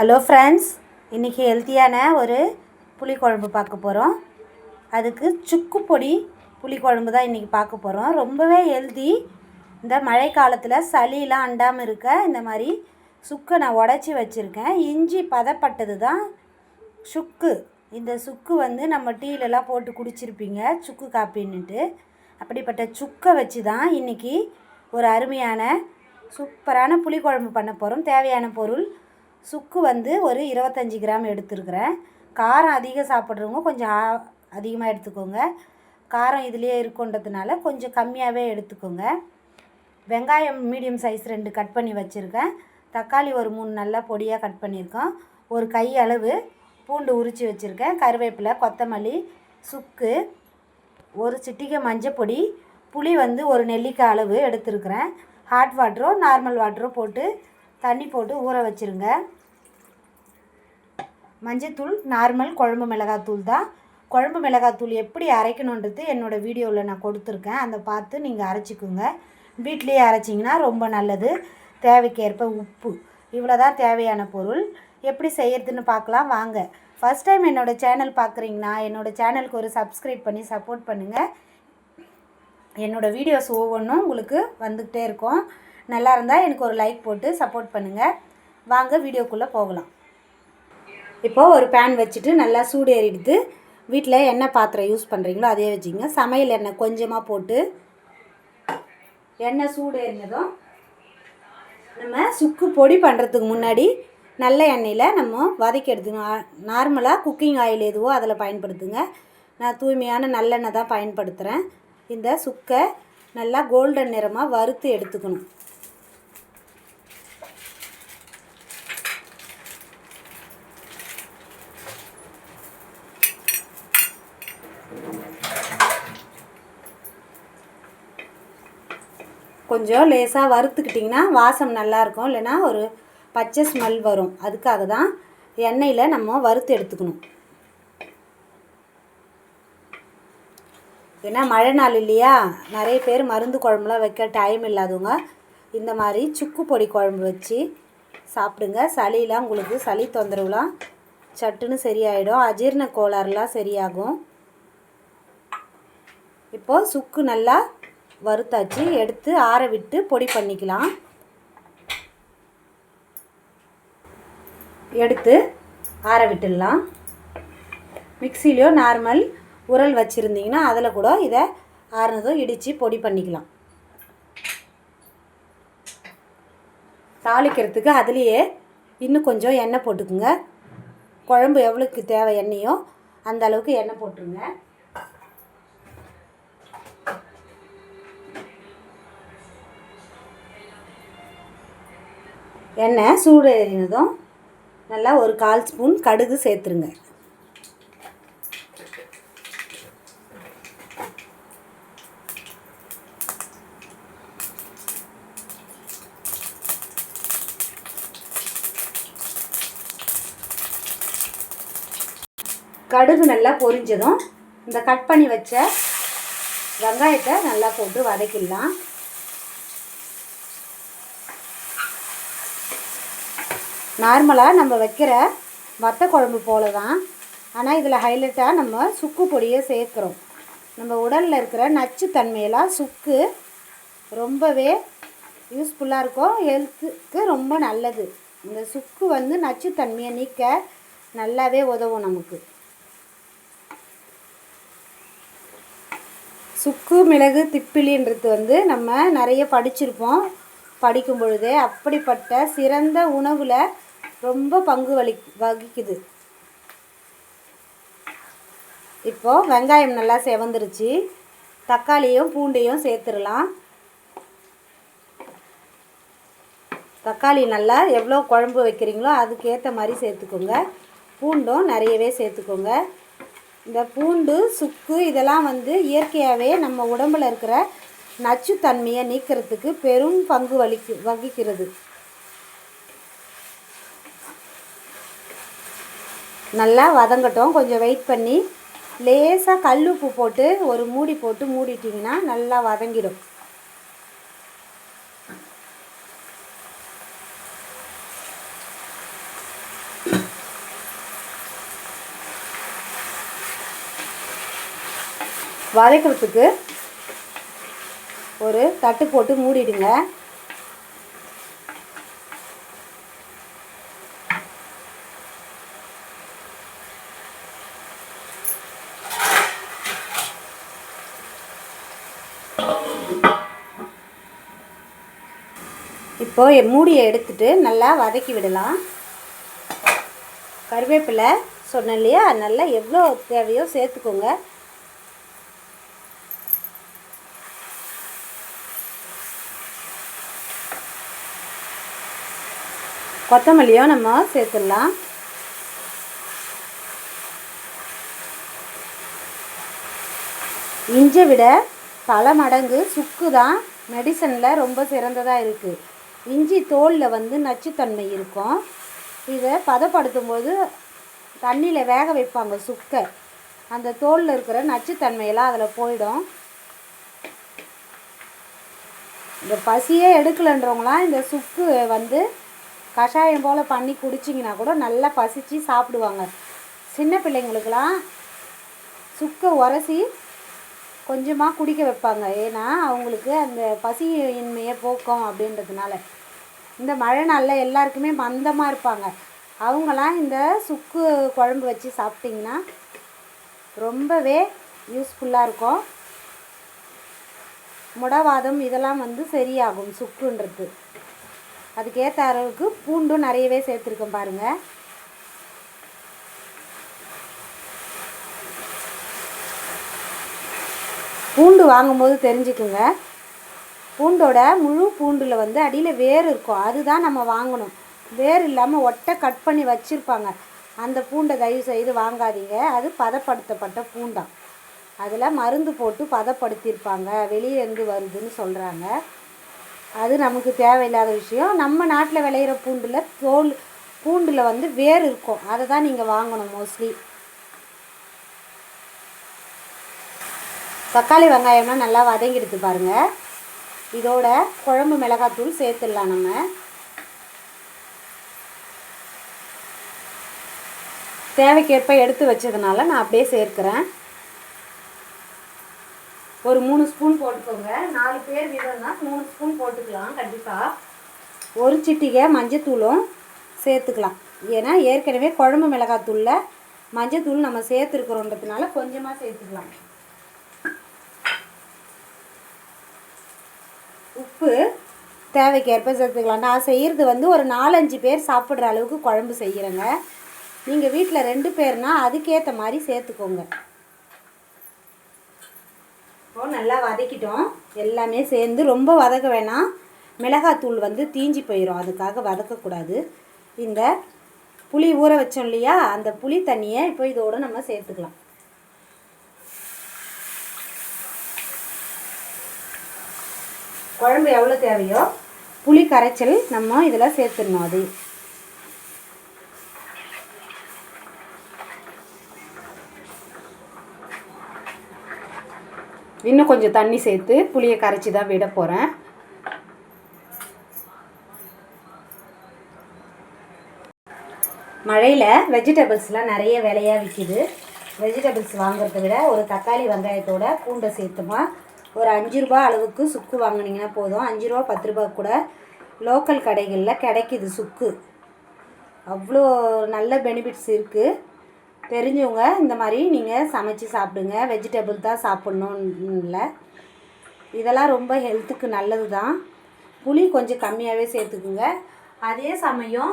Hello friends இன்றைக்கி ஹெல்த்தியான ஒரு புளிக்குழம்பு பார்க்க போகிறோம் அதுக்கு சுக்கு பொடி புளிக்குழம்பு தான் இன்றைக்கி பார்க்க போகிறோம் ரொம்பவே ஹெல்தி இந்த மழை காலத்தில் சளியெலாம் அண்டாமல் இருக்க இந்த மாதிரி சுக்கை நான் உடச்சி வச்சுருக்கேன். இஞ்சி பதப்பட்டது தான் சுக்கு. இந்த சுக்கு வந்து நம்ம டீலெலாம் போட்டு குடிச்சிருப்பீங்க சுக்கு காப்பின்னுட்டு. அப்படிப்பட்ட சுக்கை வச்சு தான் இன்றைக்கி ஒரு அருமையான சூப்பரான புளிக்குழம்பு பண்ண போகிறோம் தேவையான பொருள் சுக்கு வந்து ஒரு இருபத்தஞ்சி கிராம் எடுத்துருக்குறேன். காரம் அதிகம் சாப்பிட்றவங்க கொஞ்சம் அதிகமாக எடுத்துக்கோங்க. காரம் இதுலேயே இருக்குன்றதுனால கொஞ்சம் கம்மியாகவே எடுத்துக்கோங்க. வெங்காயம் மீடியம் சைஸ் ரெண்டு கட் பண்ணி வச்சுருக்கேன். தக்காளி ஒரு மூணு நல்லா பொடியாக கட் பண்ணியிருக்கோம். ஒரு கை அளவு பூண்டு உரித்து வச்சுருக்கேன். கருவேப்பிலை கொத்தமல்லி சுக்கு ஒரு சிட்டிகை மஞ்சப்பொடி புளி வந்து ஒரு நெல்லிக்காய் அளவு எடுத்துருக்குறேன். ஹாட் வாட்டரோ நார்மல் வாட்டரோ போட்டு தண்ணி போட்டு ஊற வச்சுருங்க. மஞ்சத்தூள் நார்மல் குழம்பு மிளகாத்தூள் தான். குழம்பு மிளகாத்தூள் எப்படி அரைக்கணுன்றது என்னோடய வீடியோவில் நான் கொடுத்துருக்கேன். அதை பார்த்து நீங்கள் அரைச்சிக்கோங்க. வீட்லேயே அரைச்சிங்கன்னா ரொம்ப நல்லது. தேவைக்கேற்ப உப்பு. இவ்வளோ தான் தேவையான பொருள். எப்படி செய்யறதுன்னு பார்க்கலாம். வாங்க. ஃபஸ்ட் டைம் என்னோடய சேனல் பார்க்குறீங்கன்னா என்னோடய சேனலுக்கு ஒரு சப்ஸ்கிரைப் பண்ணி சப்போர்ட் பண்ணுங்கள் என்னோடய வீடியோஸ் ஒவ்வொன்றும் உங்களுக்கு வந்துக்கிட்டே இருக்கும். நல்லா இருந்தால் எனக்கு ஒரு லைக் போட்டு சப்போர்ட் பண்ணுங்கள் வாங்க வீடியோக்குள்ளே போகலாம். இப்போது ஒரு பேன் வச்சுட்டு நல்லா சூடு ஏறிடுது. வீட்டில் என்ன பாத்திரம் யூஸ் பண்ணுறீங்களோ அதே வச்சுங்க சமையல் எண்ணெய் கொஞ்சமாக போட்டு எண்ணெய் சூடு ஏறினதும் நம்ம சுக்கு பொடி பண்ணுறதுக்கு முன்னாடி நல்ல எண்ணெயில் நம்ம வதக்கி எடுத்துக்கணும். நார்மலாக குக்கிங் ஆயில் எதுவோ அதில் பயன்படுத்துங்க. நான் தூய்மையான நல்லெண்ணெய் தான் பயன்படுத்துகிறேன் இந்த சுக்கை நல்லா கோல்டன் நிறமாக வறுத்து எடுத்துக்கணும். கொஞ்சம் லேசாக வறுத்துக்கிட்டிங்கன்னா வாசம் நல்லாயிருக்கும். இல்லைன்னா ஒரு பச்சை ஸ்மெல் வரும். அதுக்காக தான் எண்ணெயில் நம்ம வறுத்து எடுத்துக்கணும். ஏன்னா மழை நாள் இல்லையா? நிறைய பேர் மருந்து குழம்புலாம் வைக்க டைம் இல்லாதவங்க இந்த மாதிரி சுக்கு பொடி குழம்பு வச்சு சாப்பிடுங்க. சளியெலாம் உங்களுக்கு சளி தொந்தரவுலாம் சட்டுன்னு சரியாயிடும். அஜீரண கோளாறுலாம் சரியாகும். இப்போது சுக்கு நல்லா வறுத்தாச்சு எடுத்து ஆற விட்டு பொடி பண்ணிக்கலாம். எடுத்து ஆற விட்டுடலாம். மிக்சிலையோ நார்மல் உரல் வச்சுருந்தீங்கன்னா அதில் கூட இதை ஆறுனதும் இடித்து பொடி பண்ணிக்கலாம். தாளிக்கிறதுக்கு அதுலேயே இன்னும் கொஞ்சம் எண்ணெய் போட்டுக்குங்க. குழம்பு எவ்வளோக்கு தேவை எண்ணெயோ அந்த அளவுக்கு எண்ணெய் போட்டுருங்க. எண்ணெய் சூடு ஏறினதும் நல்லா ஒரு கால் ஸ்பூன் கடுகு சேர்த்துருங்க. கடுகு நல்லா பொரிஞ்சதும் இந்த கட் பண்ணி வச்ச வெங்காயத்தை நல்லா போட்டு வதக்கிடலாம். நார்மலாக நம்ம வைக்கிற வத்த குழம்பு போல தான் ஆனால் இதில் ஹைலைட்டாக நம்ம சுக்கு பொடியை சேர்க்குறோம். நம்ம உடலில் இருக்கிற நச்சுத்தன்மையெல்லாம் சுக்கு ரொம்பவே யூஸ்ஃபுல்லாக இருக்கும். ஹெல்த்துக்கு ரொம்ப நல்லது. இந்த சுக்கு வந்து நச்சுத்தன்மையை நீக்க நல்லாவே உதவும் நமக்கு. சுக்கு மிளகு திப்பிலின்றது வந்து நம்ம நிறைய படிச்சிருப்போம். படிக்கும் பொழுதே அப்படிப்பட்ட சிறந்த உணவில் ரொம்ப பங்கு வலி வகிக்குது. இப்போது வெங்காயம் நல்லா செவந்துருச்சு. தக்காளியும் பூண்டையும் சேர்த்துடலாம். தக்காளி நல்லா எவ்வளோ குழம்பு வைக்கிறீங்களோ அதுக்கேற்ற மாதிரி சேர்த்துக்கோங்க. பூண்டும் நிறையவே சேர்த்துக்கோங்க. இந்த பூண்டு சுக்கு இதெல்லாம் வந்து இயற்கையாகவே நம்ம உடம்பில் இருக்கிற நச்சுத்தன்மையை நீக்கிறதுக்கு பெரும் பங்கு வலிக்கு வகிக்கிறது. நல்லா வதங்கட்டும். கொஞ்சம் வெயிட் பண்ணி லேசாக கல் உப்பு போட்டு ஒரு மூடி போட்டு மூடிட்டிங்கன்னா நல்லா வதங்கிடும். வதக்கிறதுக்கு ஒரு தட்டு போட்டு மூடிடுங்க. இப்போ மூடியை எடுத்துட்டு நல்லா வதக்கி விடலாம். கருவேப்பிலை சொன்னேன் இல்லையா? நல்லா எவ்வளோ தேவையோ சேர்த்துக்கோங்க. கொத்தமல்லியும் நம்ம சேர்த்துடலாம். இஞ்சை விட பல மடங்கு சுக்கு தான் மெடிசனில் ரொம்ப சிறந்ததாக இருக்குது இஞ்சி தோலில் வந்து நச்சுத்தன்மை இருக்கும். இதை பதப்படுத்தும் போது தண்ணியில் வேக வைப்பாங்க சுக்கை அந்த தோலில் இருக்கிற நச்சுத்தன்மையெல்லாம் அதில் போயிடும். இந்த பசியே எடுக்கலைன்றவங்களாம் இந்த சுக்கு வந்து கஷாயம் போல் பண்ணி குடிச்சிங்கன்னா கூட நல்லா பசித்து சாப்பிடுவாங்க. சின்ன பிள்ளைங்களுக்கெல்லாம் சுக்கை உரசி கொஞ்சமாக குடிக்க வைப்பாங்க. ஏன்னா அவங்களுக்கு அந்த பசியின்மையை போக்கும் அப்படின்றதுனால. இந்த மழை நாளில் எல்லாருக்குமே மந்தமாக இருப்பாங்க. அவங்களாம் இந்த சுக்கு குழம்பு வச்சு சாப்பிட்டிங்கன்னா ரொம்பவே யூஸ்ஃபுல்லாக இருக்கும். முடவாதம் இதெல்லாம் வந்து சரியாகும் சுக்குன்றது. அதுக்கேற்ற அளவுக்கு பூண்டும் நிறையவே சேர்த்துருக்கேன் பாருங்கள் பூண்டு வாங்கும்போது தெரிஞ்சுக்குங்க. பூண்டோட முழு பூண்டில் வந்து அடியில் வேர் இருக்கும். அதுதான் நம்ம வாங்கணும். வேர் இல்லாமல் ஒட்டை கட் பண்ணி வச்சுருப்பாங்க. அந்த பூண்டை தயவு செய்து வாங்காதீங்க. அது பதப்படுத்தப்பட்ட பூண்டாம் அதில் மருந்து போட்டு பதப்படுத்தியிருப்பாங்க. வெளியேருந்து வருதுன்னு சொல்கிறாங்க அது நமக்கு தேவையில்லாத விஷயம். நம்ம நாட்டில் விளையிற பூண்டில் தோல் பூண்டில் வந்து வேர் இருக்கும். அதை தான் நீங்கள் வாங்கணும் மோஸ்ட்லி தக்காளி வெங்காயம்லாம் நல்லா வதங்கிடுது பாருங்கள் இதோட குழம்பு மிளகாத்தூள் சேர்த்துடலாம் நம்ம. தேவைக்கேற்ப எடுத்து வச்சதுனால நான் அப்படியே சேர்க்குறேன். ஒரு மூணு ஸ்பூன் போட்டுக்கோங்க. நாலு பேர் வீதம்னா மூணு ஸ்பூன் போட்டுக்கலாம் கண்டிப்பாக ஒரு சிட்டிகை மஞ்சத்தூளும் சேர்த்துக்கலாம். ஏன்னா ஏற்கனவே குழம்பு மிளகாத்தூளில் மஞ்சத்தூள் நம்ம சேர்த்துருக்குறோன்றதுனால கொஞ்சமாக சேர்த்துக்கலாம். உப்பு தேவைக்கேற்ப சேர்த்துக்கலாம் நான் செய்கிறது வந்து ஒரு நாலஞ்சு பேர் சாப்பிட்ற அளவுக்கு குழம்பு செய்கிறேங்க நீங்கள் வீட்டில் ரெண்டு பேர்னா அதுக்கேற்ற மாதிரி சேர்த்துக்கோங்க. இப்போ நல்லா வதக்கிட்டோம். எல்லாமே சேர்ந்து ரொம்ப வதக்க வேணாம். மிளகாத்தூள் வந்து தீஞ்சி போயிடும் அதுக்காக வதக்கக்கூடாது. இந்த புளி ஊற வச்சோம் இல்லையா? அந்த புளி தண்ணியை இப்போ இதோடு நம்ம சேர்த்துக்கலாம். குழம்பு எவ்வளோ தேவையோ புளி கரைச்சல் நம்ம இதில் சேர்த்துடணும் அது. இன்னும் கொஞ்சம் தண்ணி சேர்த்து புளியை கரைச்சி தான் விட போகிறேன் மழையில் வெஜிடபிள்ஸ்லாம் நிறைய விலையாக விற்கிது வெஜிடபிள்ஸ் வாங்குறத விட ஒரு தக்காளி வெங்காயத்தோட பூண்டை சேர்த்துமா ஒரு அஞ்சு ரூபா அளவுக்கு சுக்கு வாங்கினீங்கன்னா போதும். அஞ்சு ரூபா பத்து ரூபா கூட லோக்கல் கடைகளில் கிடைக்கிது சுக்கு. அவ்வளோ நல்ல பெனிஃபிட்ஸ் இருக்குது தெரிஞ்சவங்க இந்த மாதிரி நீங்கள் சமைச்சு சாப்பிடுங்க. வெஜிடபிள் தான் சாப்பிட்ணுன்னு இல்லை இதெல்லாம் ரொம்ப ஹெல்த்துக்கு நல்லது தான் புளி கொஞ்சம் கம்மியாகவே சேர்த்துக்குங்க. அதே சமயம்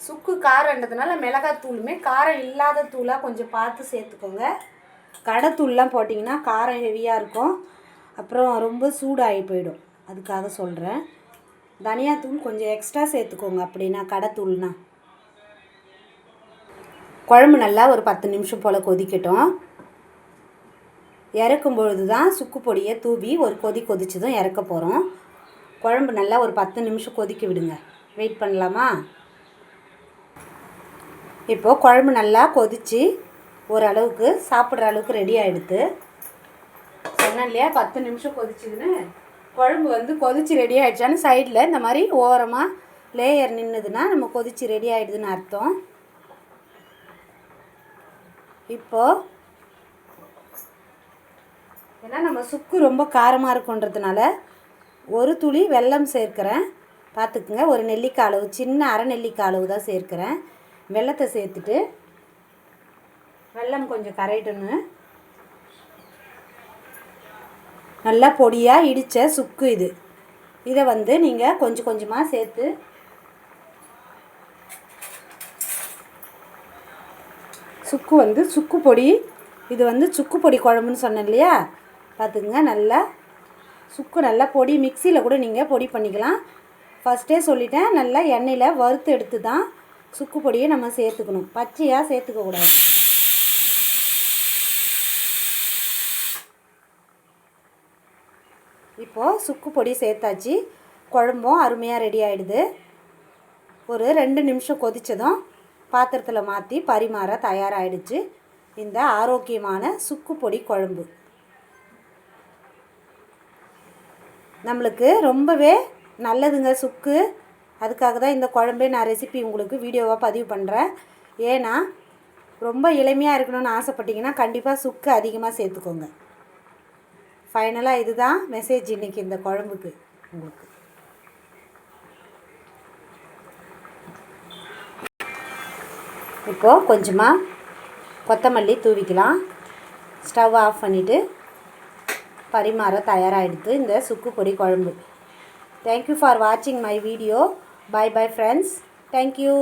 சுக்கு காரன்றதுனால மிளகாத்தூளுமே காரம் இல்லாத தூளாக கொஞ்சம் பார்த்து சேர்த்துக்கோங்க. கடைத்தூள்லாம் போட்டிங்கன்னா காரம் ஹெவியாக இருக்கும். அப்புறம் ரொம்ப சூடாகி போயிடும். அதுக்காக சொல்கிறேன் தனியாத்தூள் கொஞ்சம் எக்ஸ்ட்ரா சேர்த்துக்கோங்க அப்படின்னா கடைத்தூள்னா குழம்பு நல்லா ஒரு பத்து நிமிஷம் போல் கொதிக்கட்டும். இறக்கும் பொழுது தான் சுக்கு பொடியை தூவி ஒரு கொதி கொதிச்சதும் இறக்க போகிறோம் குழம்பு நல்லா ஒரு பத்து நிமிஷம் கொதிக்க விடுங்க. வெயிட் பண்ணலாமா? இப்போது குழம்பு நல்லா கொதித்து ஓரளவுக்கு சாப்பிட்ற அளவுக்கு ரெடி ஆகிடுது சொன்னேன் இல்லையா பத்து நிமிஷம் கொதிச்சுதுன்னு? குழம்பு வந்து கொதிச்சு ரெடி ஆகிடுச்சான்னு சைடில் இந்த மாதிரி ஓரமாக லேயர் நின்றுதுன்னா நம்ம கொதிச்சு ரெடி ஆகிடுதுன்னு அர்த்தம். இப்போது ஏன்னா நம்ம சுக்கு ரொம்ப காரமாக இருக்குன்றதுனால ஒரு துளி வெல்லம் சேர்க்குறேன். பார்த்துக்குங்க ஒரு நெல்லிக்காய் அளவு சின்ன அரை நெல்லிக்காய் அளவு தான் சேர்க்குறேன். வெல்லத்தை சேர்த்துட்டு வெல்லம் கொஞ்சம் கரையிட்டுன்னு நல்லா பொடியாக இடித்த சுக்கு இது. இதை வந்து நீங்கள் கொஞ்சம் கொஞ்சமாக சேர்த்து சுக்கு வந்து சுக்கு பொடி இது வந்து சுக்கு பொடி குழம்புன்னு சொன்னேன் இல்லையா? பார்த்துக்குங்க நல்லா சுக்கு நல்லா பொடி மிக்சியில் கூட நீங்கள் பொடி பண்ணிக்கலாம். ஃபஸ்ட்டே சொல்லிட்டேன் நல்லா எண்ணெயில் வறுத்து எடுத்து தான் சுக்கு பொடியை நம்ம சேர்த்துக்கணும். பச்சையாக சேர்த்துக்கக்கூடாது இப்போது சுக்கு பொடி சேர்த்தாச்சு. குழம்பும் அருமையாக ரெடி ஆகிடுது ஒரு ரெண்டு நிமிஷம் கொதித்ததும் பாத்திரத்தில் மாற்றி பரிமாற தயாராகிடுச்சு இந்த ஆரோக்கியமான சுக்கு பொடி குழம்பு. நம்மளுக்கு ரொம்பவே நல்லதுங்க சுக்கு. அதுக்காக தான் இந்த குழம்பே நான் ரெசிபி உங்களுக்கு வீடியோவாக பதிவு பண்ணுறேன் ஏன்னா ரொம்ப எளிமையாக இருக்கணும்னு ஆசைப்பட்டீங்கன்னா கண்டிப்பாக சுக்கு அதிகமாக சேர்த்துக்கோங்க. ஃபைனலாக இதுதான் மெசேஜ் இன்றைக்கி இந்த குழம்புக்கு உங்களுக்கு. இப்போது கொஞ்சமாக கொத்தமல்லி தூவிக்கலாம். ஸ்டவ் ஆஃப் பண்ணிவிட்டு பரிமாற தயாராகிடுது இந்த சுக்கு பொடி குழம்பு. தேங்க்யூ ஃபார் வாட்சிங் my video bye bye friends thank you